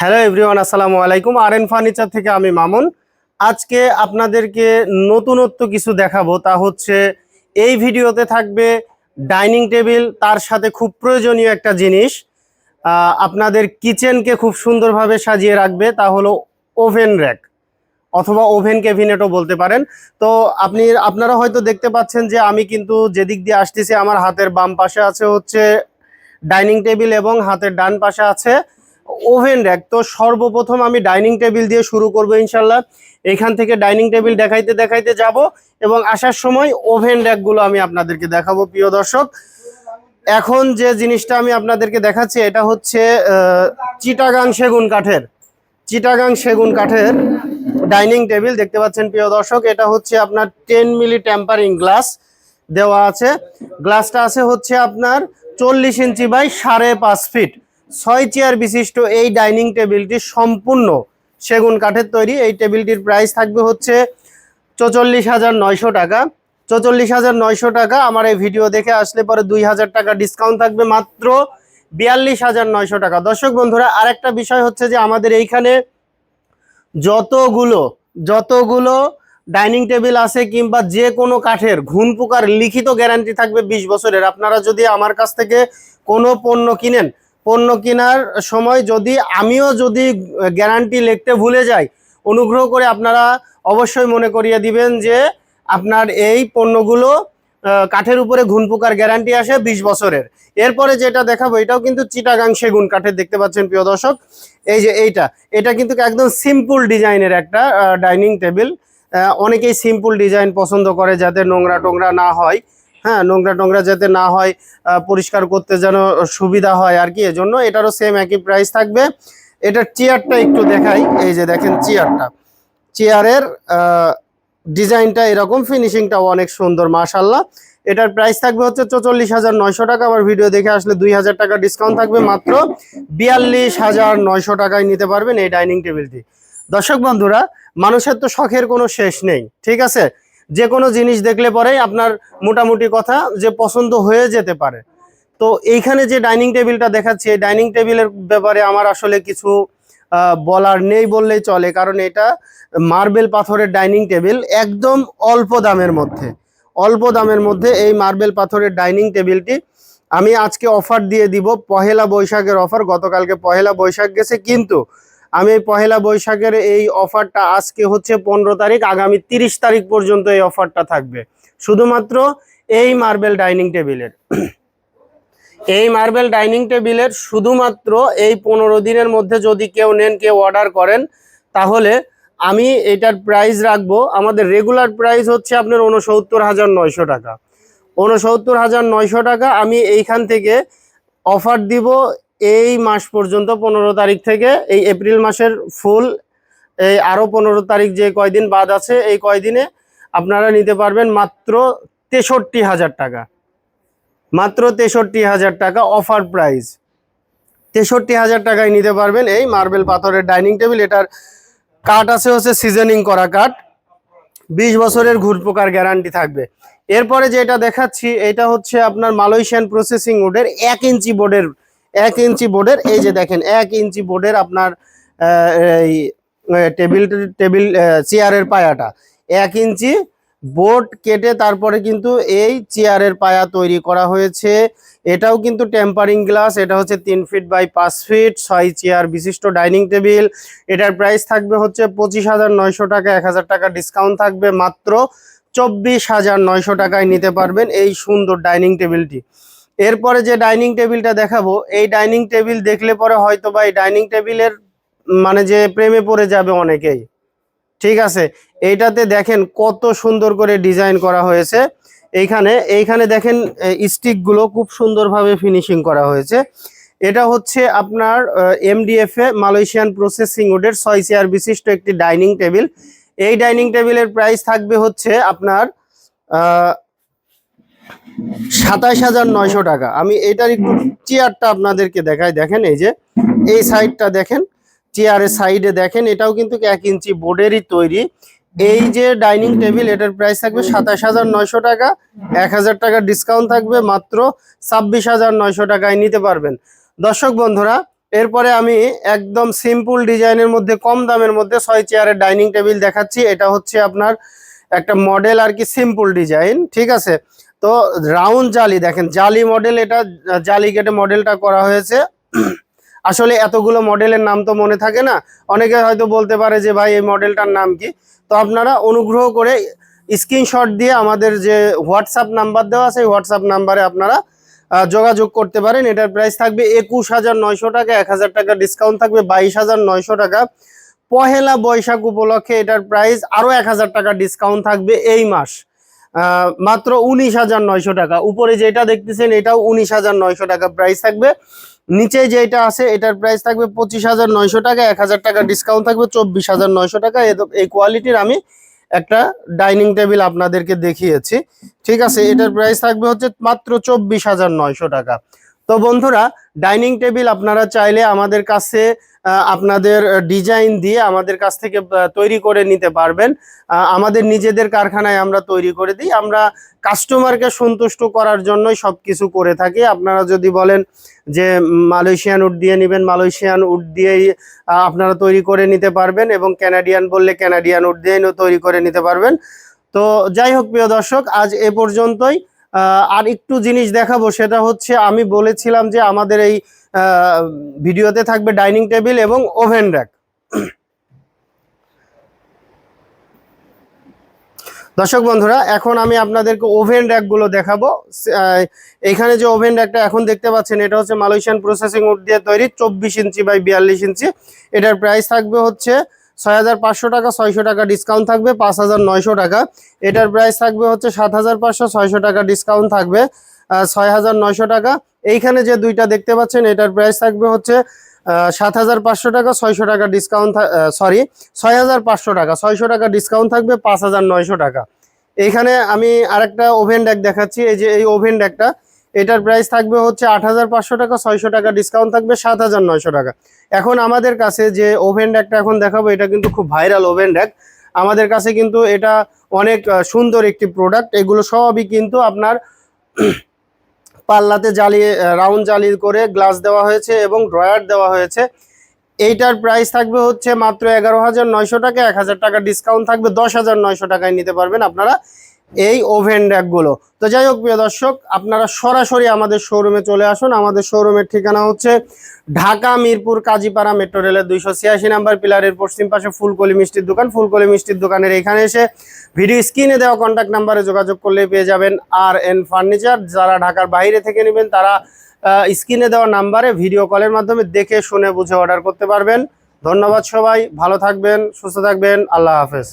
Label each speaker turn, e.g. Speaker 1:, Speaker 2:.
Speaker 1: Hello everyone, আসসালামু আলাইকুম। আর N furniture থেকে আমি মামুন। আজকে আপনাদেরকে নতুনত্ব কিছু দেখাবো, তা হচ্ছে এই ভিডিওতে থাকবে ডাইনিং টেবিল, তার সাথে খুব প্রয়োজনীয় একটা জিনিস। আপনাদের কিচেনকে খুব সুন্দরভাবে সাজিয়ে রাখবে, তা হলো ওভেন র্যাক অথবা ওভেন ক্যাবিনেটও বলতে পারেন। তো আপনি, আপনারা হয়তো দেখতে পাচ্ছেন যে আমি কিন্তু যেদিক দিয়ে আসতেছি, আমার হাতের বাম পাশে আছে হচ্ছে ডাইনিং টেবিল এবং হাতের ডান পাশে আছে ওভেন র্যাক। তো সর্বপ্রথম আমি ডাইনিং টেবিল দিয়ে শুরু করব ইনশাল্লাহ। এখান থেকে ডাইনিং টেবিল দেখাইতে দেখাইতে যাব এবং আসার সময় ওভেন র্যাকগুলো আমি আপনাদেরকে দেখাবো, প্রিয় দর্শক। এখন যে জিনিসটা আমি আপনাদেরকে দেখাচ্ছি, এটা হচ্ছে চিটাগাং সেগুন কাঠের। চিটাগাং সেগুন কাঠের ডাইনিং টেবিল, দেখতে পাচ্ছেন প্রিয় দর্শক, এটা হচ্ছে আপনার টেন মিলি টেম্পারিং গ্লাস দেওয়া আছে। গ্লাসটা আছে হচ্ছে আপনার চল্লিশ ইঞ্চি বাই সাড়ে পাঁচ ফিট। ছয় চেয়ার বিশিষ্ট এই ডাইনিং টেবিলটি সম্পূর্ণ সেগুন কাঠের তৈরি। এই টেবিলটির প্রাইস থাকবে হচ্ছে চৌচল্লিশ হাজার নয়শো টাকা। চৌচল্লিশ হাজার নয়শো টাকা আমার এই ভিডিও দেখে আসলে পরে দুই হাজার টাকা ডিসকাউন্ট থাকবে মাত্র বিয়াল্লিশ হাজার নয়শো টাকা। দর্শক বন্ধুরা, আরেকটা বিষয় হচ্ছে যে আমাদের এইখানে যতগুলো যতগুলো ডাইনিং টেবিল আছে কিংবা যে কোনো কাঠের ঘুন পোকার লিখিত গ্যারান্টি থাকবে বিশ বছরের। আপনারা যদি আমার কাছ থেকে কোনো পণ্য কিনেন পণ্য কেনার সময় যদি আমিও যদি গ্যারান্টি লিখতে ভুলে যাই, অনুগ্রহ করে আপনারা অবশ্যই মনে করিয়ে দিবেন যে আপনার এই পণ্যগুলো কাঠের উপরে ঘুন পোকার গ্যারান্টি আসে বিশ বছরের। এরপরে যেটা দেখাবো, এটাও কিন্তু চিটাগাং সেগুন কাঠের, দেখতে পাচ্ছেন প্রিয় দর্শক। এই যে এইটা, এটা কিন্তু একদম সিম্পল ডিজাইনের একটা ডাইনিং টেবিল অনেকেই সিম্পল ডিজাইন পছন্দ করে যাতে নোংরা টোংরা না হয়। হ্যাঁ নোংরা টোংরা যাতে না হয় পরিষ্কার করতে যেন সুবিধা হয় আর কি, এজন্য এটারও সেম একই প্রাইস থাকবে। এটার চেয়ারটা একটু দেখাই, এই যে দেখেন চেয়ারটা চেয়ারের ডিজাইনটা এরকম ফিনিশিংটাও অনেক সুন্দর মাশাল্লাহ এটার প্রাইস থাকবে হচ্ছে চৌচল্লিশ হাজার নয়শো টাকা। আমার ভিডিও দেখে আসলে দুই হাজার টাকা ডিসকাউন্ট থাকবে মাত্র। বিয়াল্লিশ হাজার নয়শো টাকায় নিতে পারবেন এই ডাইনিং টেবিলটি দর্শক বন্ধুরা, মানুষের তো শখের কোনো শেষ নেই, ঠিক আছে? যে কোনো জিনিস দেখলে পরেই আপনার মোটামুটি কথা যে পছন্দ হয়ে যেতে পারে। তো এইখানে যে ডাইনিং টেবিলটা দেখাচ্ছি, এই ডাইনিং টেবিলের ব্যাপারে আমার আসলে কিছু বলার নেই বললেই চলে, কারণ এটা মার্বেল পাথরের ডাইনিং টেবিল একদম অল্প দামের মধ্যে। অল্প দামের মধ্যে এই মার্বেল পাথরের ডাইনিং টেবিলটি আমি আজকে অফার দিয়ে দিব, পহেলা বৈশাখের অফার, গতকালকে পহেলা বৈশাখ গেছে, কিন্তু আমি এই পহেলা বৈশাখের এই অফারটা আজকে হচ্ছে পনেরো তারিখ, আগামী তিরিশ তারিখ পর্যন্ত এই অফারটা থাকবে। শুধুমাত্র এই মার্বেল ডাইনিং টেবিলের। এই মার্বেল ডাইনিং টেবিলের শুধুমাত্র এই পনেরো দিনের মধ্যে যদি কেউ নেন, কেউ অর্ডার করেন, তাহলে আমি এটার প্রাইস রাখব, আমাদের রেগুলার প্রাইস হচ্ছে আপনার উনসত্তর হাজার নয়শো টাকা। উনসত্তর হাজার নয়শো টাকা আমি এইখান থেকে অফার দিব এই মাস পর্যন্ত পনেরো তারিখ থেকে, এই এপ্রিল মাসের ফুল, এই আরও পনেরো তারিখ যে কয়দিন বাদ আছে, এই কয়দিনে আপনারা নিতে পারবেন মাত্র তেষট্টি হাজার টাকা। মাত্র তেষট্টি হাজার টাকা অফার প্রাইস তেষট্টি হাজার টাকায় নিতে পারবেন এই মার্বেল পাথরের ডাইনিং টেবিল এটার কাঠ আছে হচ্ছে সিজনিং করা কাঠ। বিশ বছরের ঘুরপোকার গ্যারান্টি থাকবে। এরপরে যেটা দেখাচ্ছি, এটা হচ্ছে আপনার মালয়েশিয়ান প্রসেসিং উডের এক ইঞ্চি বোর্ডের এক ইঞ্চি বোর্ডের, এই যে দেখেন, এক ইঞ্চি বোর্ডের আপনার এই টেবিল টেবিল চেয়ারের পায়াটা। এক ইঞ্চি বোর্ড কেটে তারপরে কিন্তু এই চেয়ারের পায়া তৈরি করা হয়েছে। এটাও কিন্তু টেম্পারিং গ্লাস এটা হচ্ছে তিন ফিট বাই পাঁচ ফিট ছয় চেয়ার বিশিষ্ট ডাইনিং টেবিল এটার প্রাইস থাকবে হচ্ছে পঁচিশ হাজার নয়শো টাকা, এক হাজার টাকা ডিসকাউন্ট থাকবে। মাত্র চব্বিশ হাজার নয়শো টাকায় নিতে পারবেন এই সুন্দর ডাইনিং টেবিলটি এরপরে যে ডাইনিং টেবিলটা দেখাবো, এই ডাইনিং টেবিল দেখলে পরে হয়তো বা এই ডাইনিং টেবিলের মানে যে প্রেমে পড়ে যাবে অনেকেই। ঠিক আছে? এইটাতে দেখেন কত সুন্দর করে ডিজাইন করা হয়েছে। এইখানে এইখানে দেখেন স্টিকগুলো খুব সুন্দরভাবে ফিনিশিং করা হয়েছে। এটা হচ্ছে আপনার এমডিএফ এ মালয়েশিয়ান প্রসেসিং উডের ছয় চেয়ার বিশিষ্ট একটি ডাইনিং টেবিল। এই ডাইনিং টেবিলের প্রাইস থাকবে হচ্ছে আপনার সাতাশ হাজার নয়শো টাকা। আমি এটার একটু চেয়ারটা আপনাদেরকে দেখাই। দেখেন এই যে, এই সাইডটা দেখেন চেয়ারের সাইডে দেখেন, এটাও কিন্তু এক ইঞ্চি বোর্ডেরই তৈরি। এই যে ডাইনিং টেবিল এটার প্রাইস থাকবে সাতাশ হাজার নয়শো টাকা। এক হাজার টাকা ডিসকাউন্ট থাকবে, মাত্র ছাব্বিশ হাজার নয়শো টাকায় নিতে পারবেন। দর্শক বন্ধুরা, এরপরে আমি একদম সিম্পল ডিজাইনের মধ্যে, কম দামের মধ্যে ছয় চেয়ারের ডাইনিং টেবিল দেখাচ্ছি। এটা হচ্ছে আপনার একটা মডেল আর কি সিম্পল ডিজাইন ঠিক আছে? তো রাউন্ড জালি, দেখেন, জালি মডেল এটা, জালি কেটে মডেলটা করা হয়েছে। আসলে এতগুলো মডেলের নাম তো মনে থাকে না। অনেকে হয়তো বলতে পারে যে, ভাই, এই মডেলটার নাম কি? তো আপনারা অনুগ্রহ করে স্ক্রিনশট দিয়ে আমাদের যে হোয়াটসঅ্যাপ নাম্বার দেওয়া আছে হোয়াটসঅ্যাপ নাম্বারে আপনারা যোগাযোগ করতে পারেন। এটার প্রাইস থাকবে একুশ হাজার নয়শো টাকা, এক হাজার টাকা ডিসকাউন্ট থাকবে বাইশ হাজার নয়শো টাকা। পহেলা বৈশাখ উপলক্ষে এটার প্রাইস আরও এক হাজার টাকা ডিসকাউন্ট থাকবে এই মাস। মাত্র উনিশ হাজার নয়শো টাকা। উপরে যেটা দেখতেছেন, এটাও উনিশ হাজার নয়শো টাকা প্রাইস থাকবে। নিচে যেটা আছে, এটার প্রাইস থাকবে পঁচিশ হাজার নয়শো টাকা, এক হাজার টাকা ডিসকাউন্ট থাকবে, চব্বিশ হাজার নয়শো টাকা। এই কোয়ালিটির আমি একটা ডাইনিং টেবিল আপনাদেরকে দেখিয়েছি। ঠিক আছে, এটার প্রাইস থাকবে হচ্ছে মাত্র চব্বিশ হাজার নয়শো টাকা। তো বন্ধুরা, ডাইনিং টেবিল আপনারা চাইলে আমাদের কাছে আপনাদের ডিজাইন দিয়ে আমাদের কাছ থেকে তৈরি করে নিতে পারবেন। আমাদের নিজেদের কারখানায় আমরা তৈরি করে দিই। আমরা কাস্টমারকে সন্তুষ্ট করার জন্যই সব কিছু করে থাকি। আপনারা যদি বলেন যে মালয়েশিয়ান উড দিয়ে নেবেন, মালয়েশিয়ান উড দিয়েই আপনারা তৈরি করে নিতে পারবেন এবং ক্যানাডিয়ান বললে ক্যানাডিয়ান উড দিয়েই তৈরি করে নিতে পারবেন। তো যাই হোক, প্রিয় দর্শক, আজ এ পর্যন্তই। আর একটু জিনিস দেখাবো, সেটা হচ্ছে আমি বলেছিলাম যে আমাদের এই ভিডিওতে থাকবে ডাইনিং টেবিল এবং ওভেন র্যাক। দর্শক বন্ধুরা, এখন আমি আপনাদেরকে ওভেন র্যাকগুলো দেখাবো। এইখানে যে ওভেন র্যাকটা এখন দেখতে পাচ্ছেন, এটা হচ্ছে মালয়েশিয়ান প্রসেসিং উড দিয়ে তৈরি, চব্বিশ ইঞ্চি বাই বিয়াল্লিশ ইঞ্চি। এটার প্রাইস থাকবে হচ্ছে ছয় হাজার পাঁচশো টাকা, ছয়শো টাকা ডিসকাউন্ট থাকবে, পাঁচ হাজার নয়শো টাকা। এটার প্রাইস থাকবে হচ্ছে সাত হাজার পাঁচশো, ছয়শো টাকা ডিসকাউন্ট থাকবে ছয় হাজার নয়শো টাকা। এইখানে যে দুইটা দেখতে পাচ্ছেন, এটার প্রাইস থাকবে হচ্ছে সাত হাজার পাঁচশো টাকা, ছয়শো টাকা ডিসকাউন্ট সরি ছয় হাজার পাঁচশো টাকা, ছয়শো টাকা ডিসকাউন্ট থাকবে, পাঁচ হাজার নয়শো টাকা। এইখানে আমি আরেকটা ওভেন ডেক দেখাচ্ছি, এই যে এই ওভেন ডেকটা এটার প্রাইস থাকবে হচ্ছে আট হাজার পাঁচশো টাকা, ছয়শো টাকা ডিসকাউন্ট থাকবে সাত হাজার নয়শো টাকা। এখন আমাদের কাছে যে ওভেন ডেকটা এখন দেখাবো, এটা কিন্তু খুব ভাইরাল ওভেন ডেক আমাদের কাছে কিন্তু এটা অনেক সুন্দর একটি প্রোডাক্ট এগুলো সবই কিন্তু আপনার পাল্লাতে জ্বালিয়ে রাউন্ড জালি করে গ্লাস দেওয়া হয়েছে এবং ড্রয়ার দেওয়া হয়েছে। এইটার প্রাইস থাকবে হচ্ছে মাত্র এগারো হাজার নয়শো টাকা, এক হাজার টাকা ডিসকাউন্ট থাকবে, দশ হাজার নয়শো টাকায় নিতে পারবেন আপনারা। এই ওভেন র্যাকগুলো। তো যাই হোক প্রিয় দর্শক, আপনারা সরাসরি আমাদের শোরুমে চলে আসুন। আমাদের শোরুমের ঠিকানা হচ্ছে ঢাকা মিরপুর কাজীপাড়া মেট্রো রেলের দুইশো ছিয়াশি নাম্বার পিলারের পশ্চিম পাশে ফুলকলি মিষ্টির দোকান। ফুলকলি মিষ্টির দোকানের এখানে এসে ভিডিও স্ক্রিনে দেওয়া কন্ট্যাক্ট নাম্বারে যোগাযোগ করলে পেয়ে যাবেন আর এন ফার্নিচার যারা ঢাকার বাইরে থেকে নেবেন, তারা স্ক্রিনে দেওয়া নাম্বারে ভিডিও কলের মাধ্যমে দেখে, শুনে, বুঝে অর্ডার করতে পারবেন। ধন্যবাদ সবাই, ভালো থাকবেন, সুস্থ থাকবেন, আল্লাহ হাফেজ।